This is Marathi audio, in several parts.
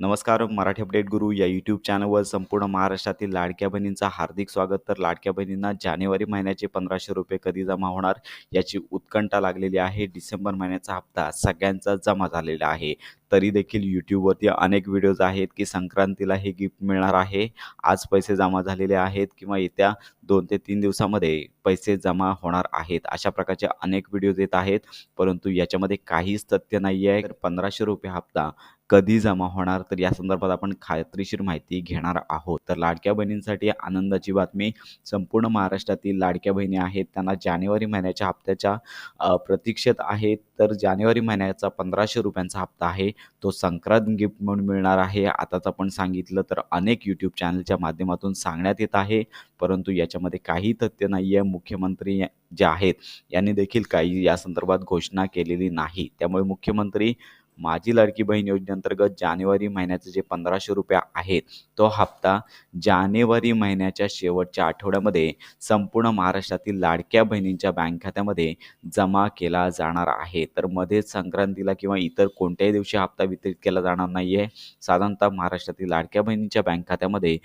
नमस्कार मराठी अपडेट गुरु या यूट्यूब चॅनलवर संपूर्ण महाराष्ट्रातील लाडक्या बहिणींचा हार्दिक स्वागत. तर लाडक्या बहिणींना जानेवारी महिन्याचे पंधराशे रुपये कधी जमा होणार याची उत्कंठा लागलेली आहे. डिसेंबर महिन्याचा हप्ता सगळ्यांचा जमा झालेला आहे. तरी देखील यूट्यूबवरती अनेक व्हिडिओज आहेत की संक्रांतीला हे गिफ्ट मिळणार आहे. आज पैसे जमा झालेले आहेत किंवा येत्या दोन ते तीन दिवसामध्ये पैसे जमा होणार आहेत. अशा प्रकारचे अनेक व्हिडिओज येत आहेत. परंतु याच्यामध्ये काहीच तथ्य नाही आहे पंधराशे रुपये हप्ता कधी जमा होणार? तर या संदर्भात आपण खात्रीशीर माहिती घेणार आहोत. तर लाडक्या बहिणींसाठी आनंदाची बातमी संपूर्ण महाराष्ट्रातील लाडक्या बहिणी आहेत. त्यांना जानेवारी महिन्याच्या हप्त्याच्या प्रतीक्षेत आहेत. तर जानेवारी महिन्याचा पंधराशे रुपयांचा हप्ता आहे. तो संक्रांत गिफ्ट म्हणून मिळणार आहे. आताच आपण सांगितलं तर अनेक यूट्यूब चॅनलच्या माध्यमातून सांगण्यात येत आहे. परंतु याच्यामध्ये काही तथ्य नाही आहे मुख्यमंत्री जे आहेत यांनी देखील काही या संदर्भात घोषणा केलेली नाही. त्यामुळे मुख्यमंत्री माझी लाडकी बहीण योजनेअंतर्गत जानेवारी महिन्याचे जे पंधराशे रुपये आहेत तो हप्ता जानेवारी महिन्याच्या शेवटच्या आठवड्यामध्ये संपूर्ण महाराष्ट्रातील लाडक्या बहिणींच्या बँक खात्यामध्ये जमा केला जाणार आहे. तर मध्येच संक्रांतीला किंवा इतर कोणत्याही दिवशी हप्ता वितरित केला जाणार नाही आहे साधारणतः महाराष्ट्रातील लाडक्या बहिणींच्या बँक खात्यामध्ये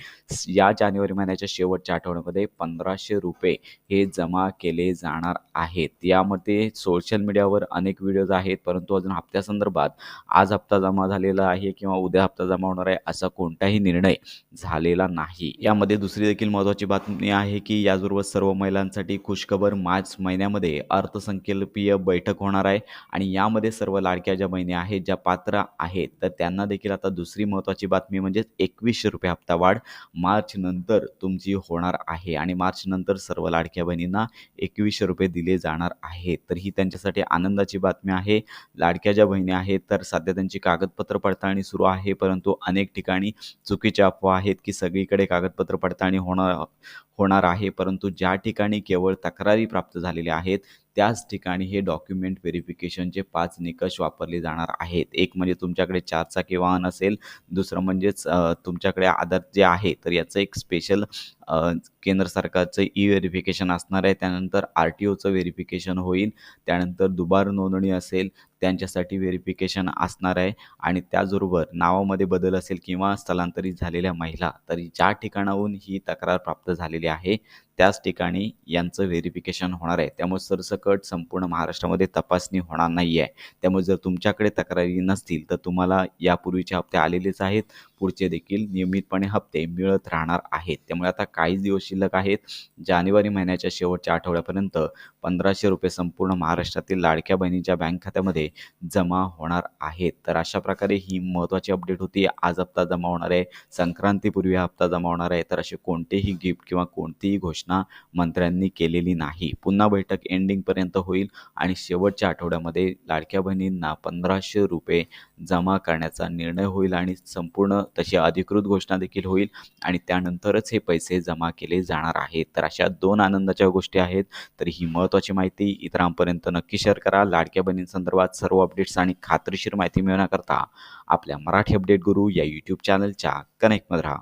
या जानेवारी महिन्याच्या शेवटच्या आठवड्यामध्ये पंधराशे रुपये हे जमा केले जाणार आहेत. यामध्ये सोशल मीडियावर अनेक व्हिडिओज आहेत परंतु अजून हप्त्यासंदर्भात आज हप्ता जमा झालेला आहे किंवा उद्या हप्ता जमा होणार आहे असा कोणताही निर्णय झालेला नाही. यामध्ये दुसरी देखील महत्त्वाची बातमी आहे की याचबरोबर सर्व महिलांसाठी खुशखबर मार्च महिन्यामध्ये अर्थसंकल्पीय बैठक होणार आहे आणि यामध्ये सर्व लाडक्या ज्या बहिणी आहेत ज्या पात्र आहेत तर त्यांना देखील आता दुसरी महत्त्वाची बातमी म्हणजे एकवीसशे रुपये हप्ता वाढ मार्च नंतर तुमची होणार आहे आणि मार्च नंतर सर्व लाडक्या बहिणींना एकवीसशे रुपये दिले जाणार आहेत. तर ही त्यांच्यासाठी आनंदाची बातमी आहे. लाडक्या ज्या बहिणी आहेत तर सध्या त्यांची कागदपत्र पडताळणी सुरू आहे. परंतु अनेक ठिकाणी चुकीच्या अफवा आहेत की सगळीकडे कागदपत्र पडताळणी होणार होणार आहे. परंतु ज्या ठिकाणी केवळ तक्रारी प्राप्त झालेल्या आहेत त्याच ठिकाणी हे डॉक्युमेंट व्हेरिफिकेशनचे पाच निकष वापरले जाणार आहेत. एक म्हणजे तुमच्याकडे चारचाकी वाहन असेल दुसरं म्हणजेच तुमच्याकडे आधार जे आहे तर याचं एक स्पेशल केंद्र सरकारचं ई व्हेरिफिकेशन असणार आहे. त्यानंतर आर टी ओचं व्हेरिफिकेशन होईल. त्यानंतर दुबार नोंदणी असेल त्यांच्यासाठी व्हेरिफिकेशन असणार आहे. आणि त्याचबरोबर नावामध्ये बदल असेल किंवा स्थलांतरित झालेल्या महिला तर ज्या ठिकाणाहून ही तक्रार प्राप्त झालेली आहे त्याच ठिकाणी यांचं व्हेरिफिकेशन होणार आहे. त्यामुळे सरसकट संपूर्ण महाराष्ट्रामध्ये तपासणी होणार नाही आहे त्यामुळे जर तुमच्याकडे तक्रारी नसतील तर तुम्हाला यापूर्वीचे हप्ते आलेलेच आहेत. पुढचे देखील नियमितपणे हप्ते मिळत राहणार आहेत. त्यामुळे आता काहीच दिवस शिल्लक आहेत. जानेवारी महिन्याच्या शेवटच्या आठवड्यापर्यंत पंधराशे रुपये संपूर्ण महाराष्ट्रातील लाडक्या बहिणीच्या बँक खात्यामध्ये जमा होणार आहेत. तर अशा प्रकारे ही महत्त्वाची अपडेट होती. आज हप्ता जमा होणार आहे. संक्रांतीपूर्वी हा हप्ता जमा होणार आहे. तर असे कोणतेही गिफ्ट किंवा कोणतीही घोषणा मंत्र्यांनी केलेली नाही. पुन्हा बैठक एंडिंगपर्यंत होईल आणि शेवटच्या आठवड्यामध्ये लाडक्या बहिणींना पंधराशे रुपये जमा करण्याचा निर्णय होईल आणि संपूर्ण तशी अधिकृत घोषणा देखील होईल आणि त्यानंतरच हे पैसे जमा केले जाणार आहेत. तर अशा दोन आनंदाच्या गोष्टी आहेत. तर ही महत्त्वाची माहिती इतरांपर्यंत नक्की शेअर करा. लाडक्या बहिणींसंदर्भात सर्व अपडेट्स आणि खात्रीशीर माहिती मिळवण्याकरता आपल्या मराठी अपडेट गुरु या यूट्यूब चॅनलच्या कनेक्टमध्ये राहा.